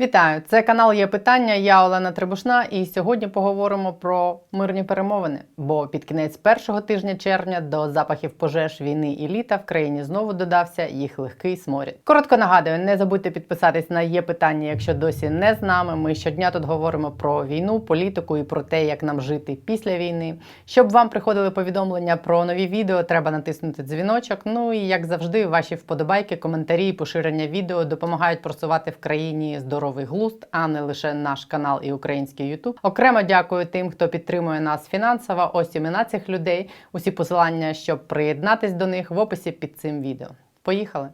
Вітаю! Це канал Є питання. Я Олена Требушна, і сьогодні поговоримо про мирні перемовини. Бо під кінець першого тижня червня до запахів пожеж війни і літа в країні знову додався їх легкий сморід. Коротко нагадую, не забудьте підписатись на є питання, якщо досі не з нами. Ми щодня тут говоримо про війну, політику і про те, як нам жити після війни. Щоб вам приходили повідомлення про нові відео, треба натиснути дзвіночок. Ну і як завжди, ваші вподобайки, коментарі поширення відео допомагають просувати в країні здоровий глузд, а не лише наш канал і український Ютуб. Окремо дякую тим, хто підтримує нас фінансово. Ось імена цих людей. Усі посилання, щоб приєднатись до них в описі під цим відео. Поїхали!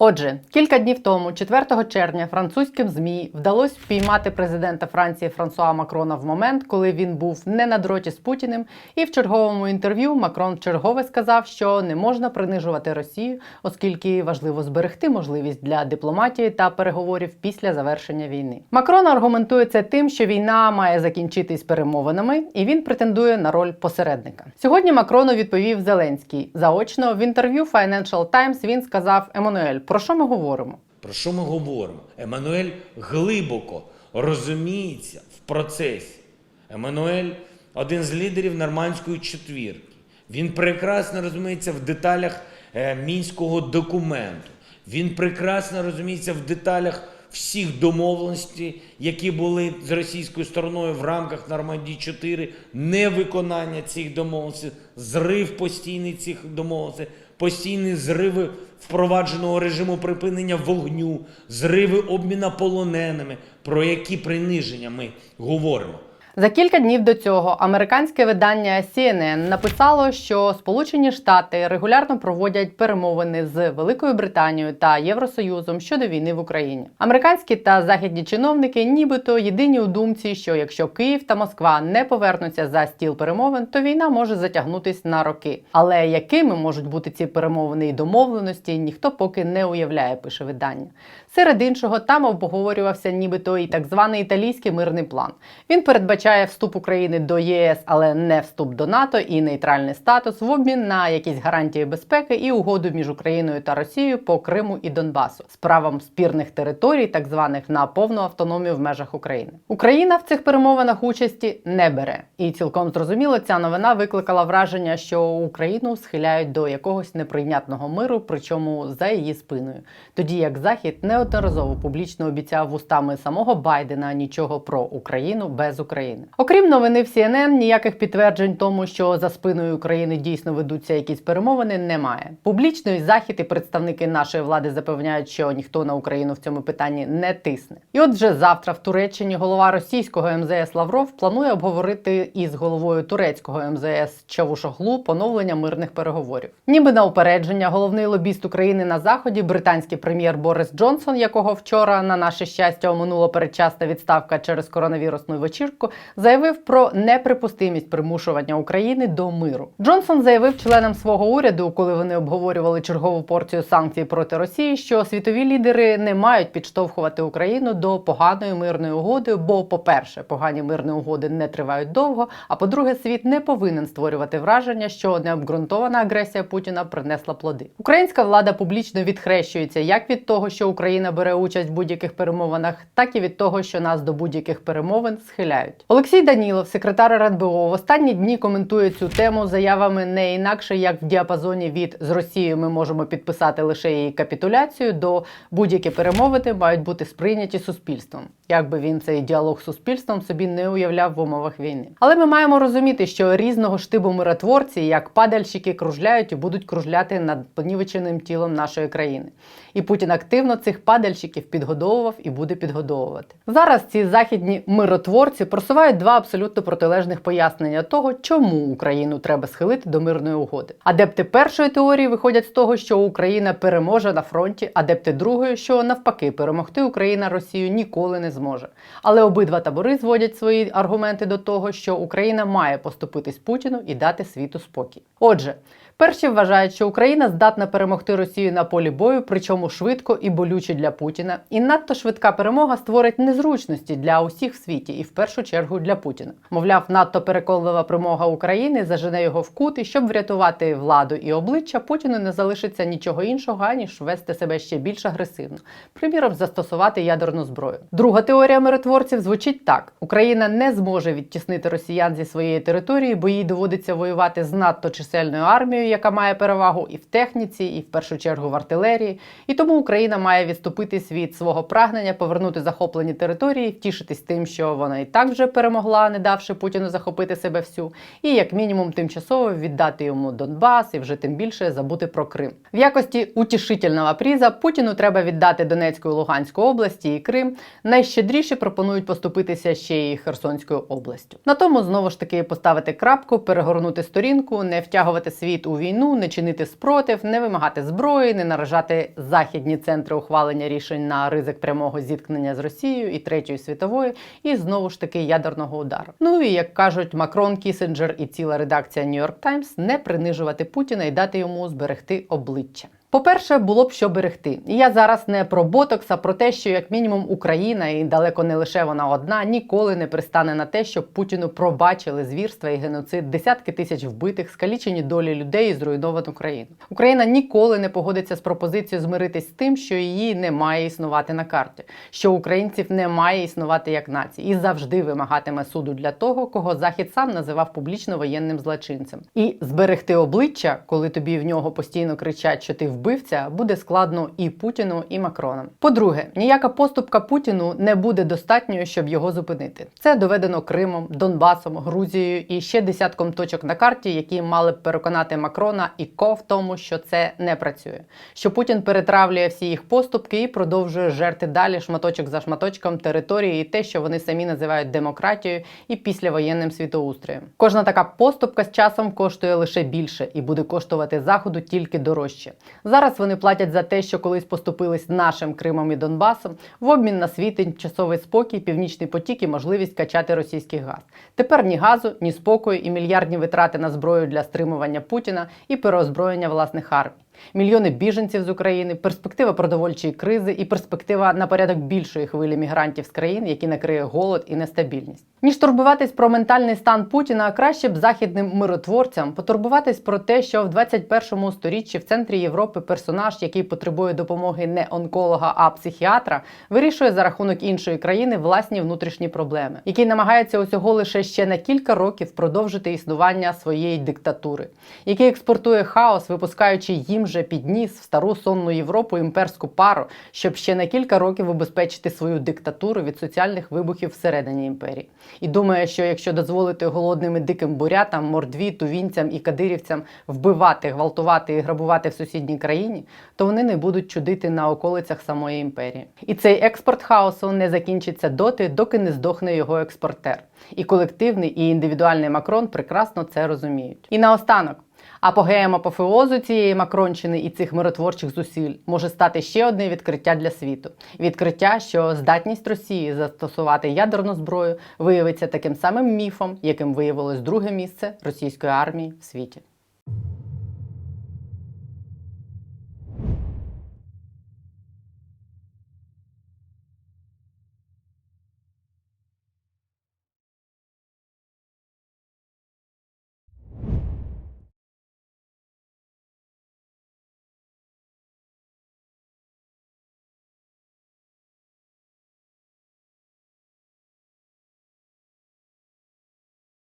Отже, кілька днів тому, 4 червня, французьким змі вдалося впіймати президента Франції Франсуа Макрона в момент, коли він був не на дроті з Путіним. І в черговому інтерв'ю Макрон вчергове сказав, що не можна принижувати Росію, оскільки важливо зберегти можливість для дипломатії та переговорів після завершення війни. Макрон аргументує це тим, що війна має закінчитись перемовинами, і він претендує на роль посередника. Сьогодні Макрону відповів Зеленський. Заочно в інтерв'ю Financial Times він сказав Еммануель, про що ми говоримо? Про що ми говоримо? Еммануель глибоко розуміється в процесі. Еммануель один з лідерів нормандської четвірки. Він прекрасно розуміється в деталях е, мінського документу. Він прекрасно розуміється в деталях всіх домовленостей, які були з російською стороною в рамках Нормандії 4, невиконання цих домовленостей, зрив постійний цих домовленостей, постійні зриви впровадженого режиму припинення вогню, зриви обміна полоненими, про які приниження ми говоримо. За кілька днів до цього американське видання CNN написало, що Сполучені Штати регулярно проводять перемовини з Великою Британією та Євросоюзом щодо війни в Україні. Американські та західні чиновники, нібито єдині у думці, що якщо Київ та Москва не повернуться за стіл перемовин, то війна може затягнутись на роки. Але якими можуть бути ці перемовини і домовленості, ніхто поки не уявляє, пише видання. Серед іншого, там обговорювався нібито і так званий італійський мирний план. Він передбачає вступ України до ЄС, але не вступ до НАТО і нейтральний статус в обмін на якісь гарантії безпеки і угоду між Україною та Росією по Криму і Донбасу з правом спірних територій, так званих на повну автономію в межах України. Україна в цих перемовинах участі не бере, і цілком зрозуміло, ця новина викликала враження, що Україну схиляють до якогось неприйнятного миру, причому за її спиною. Тоді як Захід неодноразово публічно обіцяв вустами самого Байдена нічого про Україну без України. Окрім новини в CNN, ніяких підтверджень тому, що за спиною України дійсно ведуться якісь перемовини, немає. Публічно захід і представники нашої влади запевняють, що ніхто на Україну в цьому питанні не тисне. І от вже завтра в Туреччині голова російського МЗС Лавров планує обговорити із головою турецького МЗС Чавушоглу поновлення мирних переговорів. Ніби на упередження, головний лобіст України на заході, британський прем'єр Борис Джонсон, якого вчора на наше щастя оминула передчасна відставка через коронавірусну вечірку, заявив про неприпустимість примушування України до миру. Джонсон заявив членам свого уряду, коли вони обговорювали чергову порцію санкцій проти Росії, що світові лідери не мають підштовхувати Україну до поганої мирної угоди. Бо, по-перше, погані мирні угоди не тривають довго. А по-друге, світ не повинен створювати враження, що необґрунтована агресія Путіна принесла плоди. Українська влада публічно відхрещується як від того, що Україна бере участь в будь-яких перемовинах, так і від того, що нас до будь-яких перемовин схиляють. Олексій Данілов, секретар РНБО, в останні дні коментує цю тему заявами не інакше, як в діапазоні від з Росією ми можемо підписати лише її капітуляцію до будь-які перемовини мають бути сприйняті суспільством. Як би він цей діалог з суспільством собі не уявляв в умовах війни. Але ми маємо розуміти, що різного штибу миротворці, як падальщики, кружляють і будуть кружляти над понівеченим тілом нашої країни. І Путін активно цих падальщиків підгодовував і буде підгодовувати. Зараз ці західні миротворці просувають два абсолютно протилежних пояснення того, чому Україну треба схилити до мирної угоди. Адепти першої теорії виходять з того, що Україна переможе на фронті, адепти другої, що навпаки перемогти Україна Росію ніколи не зможе. Але обидва табори зводять свої аргументи до того, що Україна має поступитись Путіну і дати світу спокій. Отже. Перші вважають, що Україна здатна перемогти Росію на полі бою, причому швидко і болюче для Путіна. І надто швидка перемога створить незручності для усіх в світі, і в першу чергу для Путіна. Мовляв, надто переконлива перемога України зажене його в кут, і щоб врятувати владу і обличчя, Путіну не залишиться нічого іншого, аніж вести себе ще більш агресивно. Приміром, застосувати ядерну зброю. Друга теорія миротворців звучить так: Україна не зможе відтіснити росіян зі своєї території, бо їй доводиться воювати з надто чисельною армією, яка має перевагу і в техніці, і в першу чергу в артилерії. І тому Україна має відступитись від свого прагнення повернути захоплені території, втішитись тим, що вона і так вже перемогла, не давши Путіну захопити себе всю, і як мінімум тимчасово віддати йому Донбас і вже тим більше забути про Крим. В якості утішительного пріза Путіну треба віддати Донецьку і Луганську області і Крим. Найщедріше пропонують поступитися ще й Херсонською областю. На тому знову ж таки поставити крапку, перегорнути сторінку, не втягувати світ у війну, не чинити спротив, не вимагати зброї, не наражати західні центри ухвалення рішень на ризик прямого зіткнення з Росією і третьої світової, і знову ж таки ядерного удару. Ну і як кажуть Макрон, Кісенджер і ціла редакція York Times, не принижувати Путіна і дати йому зберегти обличчя. По-перше, було б що берегти. І я зараз не про ботокс, а про те, що як мінімум Україна, і далеко не лише вона одна, ніколи не пристане на те, щоб Путіну пробачили звірства і геноцид, десятки тисяч вбитих, скалічені долі людей і зруйновану країну. Україна ніколи не погодиться з пропозицією змиритись з тим, що її не має існувати на карті, що українців не має існувати як нації, і завжди вимагатиме суду для того, кого захід сам називав публічно воєнним злочинцем. І зберегти обличчя, коли тобі в нього постійно кричать, що ти вбивця, буде складно і Путіну, і Макроном. По-друге, ніяка поступка Путіну не буде достатньою, щоб його зупинити. Це доведено Кримом, Донбасом, Грузією і ще десятком точок на карті, які мали б переконати Макрона і Ко в тому, що це не працює. Що Путін перетравлює всі їх поступки і продовжує жерти далі шматочок за шматочком території і те, що вони самі називають демократією і післявоєнним світоустроєм. Кожна така поступка з часом коштує лише більше і буде коштувати заходу тільки дорожче. Зараз вони платять за те, що колись поступились нашим Кримом і Донбасом в обмін на свій тимчасовий спокій, північний потік і можливість качати російський газ. Тепер ні газу, ні спокою і мільярдні витрати на зброю для стримування Путіна і переозброєння власних армій. Мільйони біженців з України, перспектива продовольчої кризи і перспектива на порядок більшої хвилі мігрантів з країн, які накриє голод і нестабільність. Ніж турбуватись про ментальний стан Путіна, краще б західним миротворцям потурбуватись про те, що в 21 сторіччі в центрі Європи персонаж, який потребує допомоги не онколога, а психіатра, вирішує за рахунок іншої країни власні внутрішні проблеми, який намагається усього лише ще на кілька років продовжити існування своєї диктатури, який експортує хаос, випускаючи їм же підніс в стару сонну Європу імперську пару, щоб ще на кілька років убезпечити свою диктатуру від соціальних вибухів всередині імперії. І думає, що якщо дозволити голодним і диким бурятам, мордві, тувінцям і кадирівцям вбивати, гвалтувати і грабувати в сусідній країні, то вони не будуть чудити на околицях самої імперії. І цей експорт хаосу не закінчиться доти, доки не здохне його експортер. І колективний, і індивідуальний Макрон прекрасно це розуміють. І наостанок. Апогеєм апофеозу цієї макронщини і цих миротворчих зусиль може стати ще одне відкриття для світу: відкриття, що здатність Росії застосувати ядерну зброю виявиться таким самим міфом, яким виявилось друге місце російської армії в світі.